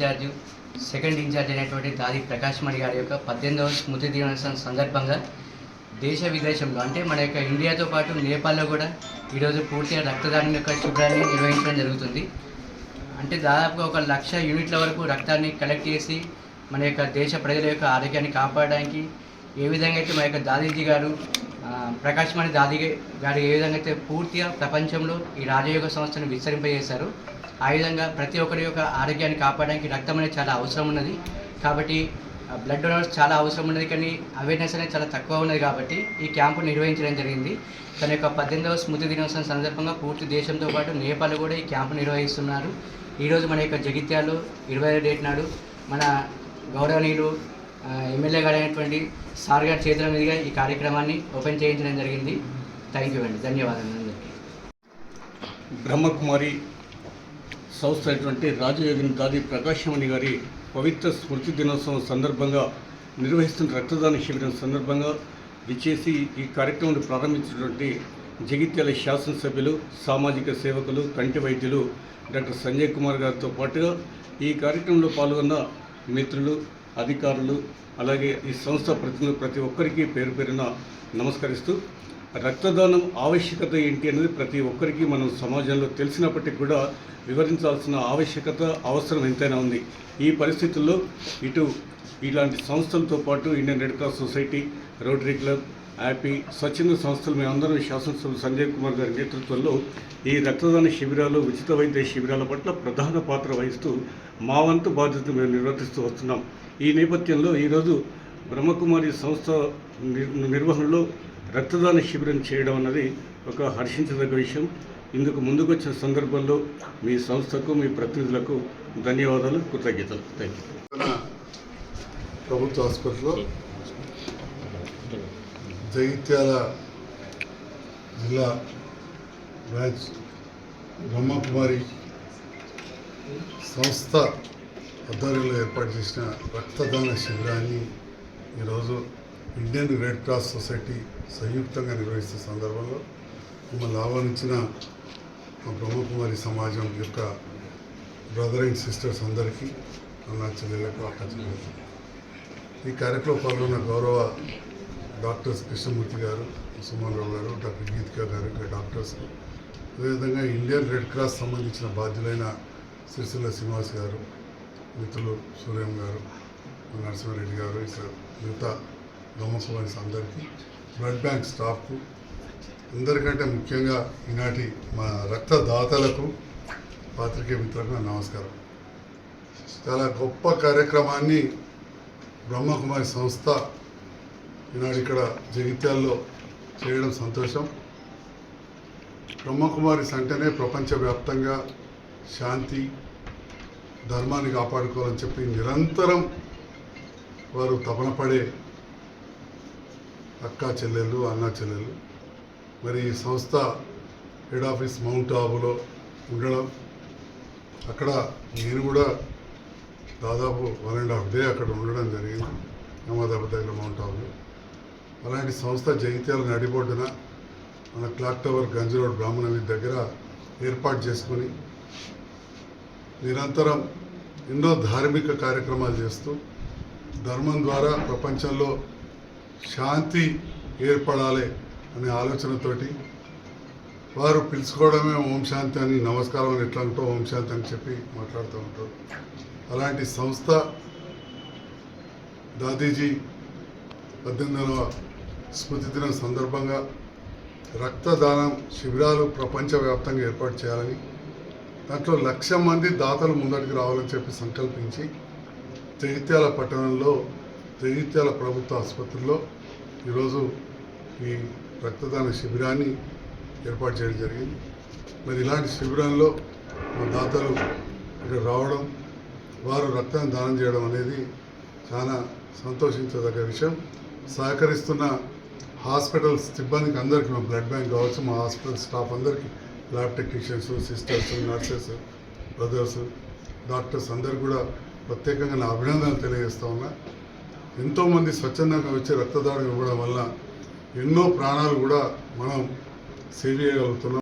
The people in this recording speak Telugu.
ఇన్ఛార్జ్ సెకండ్ ఇన్ఛార్జ్ అయినటువంటి దాది ప్రకాష్ మణి గారి యొక్క పద్దెనిమిదవ స్మృతి దినోత్సవం సందర్భంగా దేశ విదేశంలో అంటే మన యొక్క ఇండియాతో పాటు నేపాల్లో కూడా ఈరోజు పూర్తిగా రక్తదానం యొక్క శుభ్రాన్ని నిర్వహించడం జరుగుతుంది. అంటే దాదాపుగా ఒక లక్ష యూనిట్ల వరకు రక్తాన్ని కలెక్ట్ చేసి మన యొక్క దేశ ప్రజల యొక్క ఆరోగ్యాన్ని కాపాడడానికి ఏ విధంగా అయితే మన యొక్క దాదీజీ గారు ప్రకాశమణి దాది గారు ఏ విధంగా అయితే పూర్తిగా ప్రపంచంలో ఈ రాజయోగ సంస్థను విస్తరింపజేశారు ఆ విధంగా ప్రతి ఒక్కరి యొక్క ఆరోగ్యాన్ని కాపాడడానికి రక్తం అనేది చాలా అవసరం ఉన్నది. కాబట్టి బ్లడ్ డొనర్స్ చాలా అవసరం ఉన్నది. కానీ అవేర్నెస్ అనేది చాలా తక్కువ ఉన్నది కాబట్టి ఈ క్యాంపు నిర్వహించడం జరిగింది. తన యొక్క పద్దెనిమిదవ స్మృతి దినోత్సవం సందర్భంగా పూర్తి దేశంతో పాటు నేపాల్ కూడా ఈ క్యాంపు నిర్వహిస్తున్నారు. ఈరోజు మన యొక్క జగిత్యాలు ఇరవై డేట్ నాడు మన గౌరవనీయులు ఎమ్మెల్యే గారు అయినటువంటి సార్ గారి చేతుల మీదుగా ఈ కార్యక్రమాన్ని ఓపెన్ చేయించడం జరిగింది. థ్యాంక్ యూ అండి. ధన్యవాదాలు అందరికీ. బ్రహ్మకుమారి సంస్థ అయినటువంటి రాజయోగిని దాది ప్రకాశమణి గారి పవిత్ర స్మృతి దినోత్సవం సందర్భంగా నిర్వహిస్తున్న రక్తదాన శిబిరం సందర్భంగా విచ్చేసి ఈ కార్యక్రమాన్ని ప్రారంభించినటువంటి జగిత్యాల శాసనసభ్యులు సామాజిక సేవకులు కంటి వైద్యులు డాక్టర్ సంజయ్ కుమార్ గారితో పాటుగా ఈ కార్యక్రమంలో పాల్గొన్న మిత్రులు అధికారులు అలాగే ఈ సంస్థ ప్రతి ప్రతి ఒక్కరికి పేరు పేరున నమస్కరిస్తూ రక్తదానం ఆవశ్యకత ఏంటి అనేది ప్రతి ఒక్కరికి మనం సమాజంలో తెలిసినప్పటికీ కూడా వివరించాల్సిన ఆవశ్యకత అవసరం ఎంతైనా ఉంది. ఈ పరిస్థితుల్లో ఇటు ఇలాంటి సంస్థలతో పాటు Indian Red Cross Society Rotary Club యాపీ స్వచ్ఛంద సంస్థలు మేమందరం శాసనసభ్యులు సంజయ్ కుమార్ గారి నేతృత్వంలో ఈ రక్తదాన శిబిరాలు ఉచిత వైద్య శిబిరాల పట్ల ప్రధాన పాత్ర వహిస్తూ మా వంతు బాధ్యతను మేము నిర్వర్తిస్తూ వస్తున్నాం. ఈ నేపథ్యంలో ఈరోజు బ్రహ్మకుమారి సంస్థ నిర్వహణలో రక్తదాన శిబిరం చేయడం అన్నది ఒక హర్షించదగ్గ విషయం. ఇందుకు ముందుకొచ్చిన సందర్భంలో మీ సంస్థకు మీ ప్రతినిధులకు ధన్యవాదాలు కృతజ్ఞతలు. థ్యాంక్ యూ ప్రభుత్వ హాస్పిటల్లో జగిత్యాల జిల్లా బ్రాంచ్ బ్రహ్మకుమారి సంస్థ ఆధ్వర్యంలో ఏర్పాటు చేసిన రక్తదాన శిబిరాన్ని ఈరోజు ఇండియన్ రెడ్ క్రాస్ సొసైటీ సంయుక్తంగా నిర్వహిస్తున్న సందర్భంలో మిమ్మల్ని ఆహ్వానించిన మా బ్రహ్మకుమారి సమాజం యొక్క బ్రదర్ అండ్ సిస్టర్స్ అందరికీ నా చెల్లెలకు అక్క ఈ కార్యక్రమం పాల్గొన్న గౌరవ డాక్టర్స్ కృష్ణమూర్తి గారు సుమన్ రావు గారు డాక్టర్ గీతికా గారు డాక్టర్స్. అదేవిధంగా ఇండియన్ రెడ్ క్రాస్ సంబంధించిన బాధ్యులైన సిరిసిల్ల శ్రీనివాస్ గారు మిత్రులు సూర్యం గారు నరసింహారెడ్డి గారు ఇక మిగతా గమ్మకుమారిస్ అందరికీ బ్లడ్ బ్యాంక్ స్టాఫ్కు అందరికంటే ముఖ్యంగా ఈనాటి మా రక్తదాతలకు పాత్రికేయ మిత్రులకు నా నమస్కారం. చాలా గొప్ప కార్యక్రమాన్ని బ్రహ్మకుమారి సంస్థ ఈనాడు ఇక్కడ జగిత్యాల్లో చేయడం సంతోషం. బ్రహ్మకుమారిస్ అంటేనే ప్రపంచవ్యాప్తంగా శాంతి ధర్మాన్ని కాపాడుకోవాలని చెప్పి నిరంతరం వారు తపన పడే అక్క చెల్లెలు అన్న చెల్లెలు మరి ఈ సంస్థ హెడ్ ఆఫీస్ మౌంట్ ఆబులో ఉండడం అక్కడ నేను కూడా దాదాపు వన్ అండ్ హాఫ్ డే అక్కడ ఉండడం జరిగింది అహ్మదాబాద్ దగ్గర మౌంట్ ఆబులో. అలాంటి సంస్థ జగిత్యాల నడిబొడ్డున మన క్లాక్ టవర్ గంజ్ రోడ్ బ్రాహ్మణవి దగ్గర ఏర్పాటు చేసుకొని నిరంతరం ఎన్నో ధార్మిక కార్యక్రమాలు చేస్తూ ధర్మం ద్వారా ప్రపంచంలో శాంతి ఏర్పడాలి అనే ఆలోచనతోటి వారు పిలుచుకోవడమే ఓం శాంతి అని నమస్కారం అని ఎట్లా ఉంటో ఓం శాంతి అని చెప్పి మాట్లాడుతూ ఉంటారు. అలాంటి సంస్థ దాదీజీ పద్దెనిమిదవ స్మృతి దినం సందర్భంగా రక్తదానం శిబిరాలు ప్రపంచవ్యాప్తంగా ఏర్పాటు చేయాలని దాంట్లో లక్ష మంది దాతలు ముందటికి రావాలని చెప్పి సంకల్పించి జగిత్యాల పట్టణంలో జగిత్యాల ప్రభుత్వ ఆసుపత్రిలో ఈరోజు ఈ రక్తదాన శిబిరాన్ని ఏర్పాటు చేయడం జరిగింది. మరి ఇలాంటి శిబిరంలో మా దాతలు ఇక్కడ రావడం వారు రక్తాన్ని దానం చేయడం అనేది చాలా సంతోషించదగ్గ విషయం. సహకరిస్తున్న హాస్పిటల్ సిబ్బందికి అందరికీ మా బ్లడ్ బ్యాంక్ కావచ్చు మా హాస్పిటల్ స్టాఫ్ అందరికీ lab technicians sisters nurses brothers doctors అందరు కూడా ప్రత్యేకంగా నా అభినందనలు తెలియజేస్తా ఉన్నా. ఎంతోమంది స్వచ్ఛందంగా వచ్చి రక్తదానం ఇవ్వడం వల్ల ఎన్నో ప్రాణాలు కూడా మనం సేవ్ చేయగలుగుతున్నాం.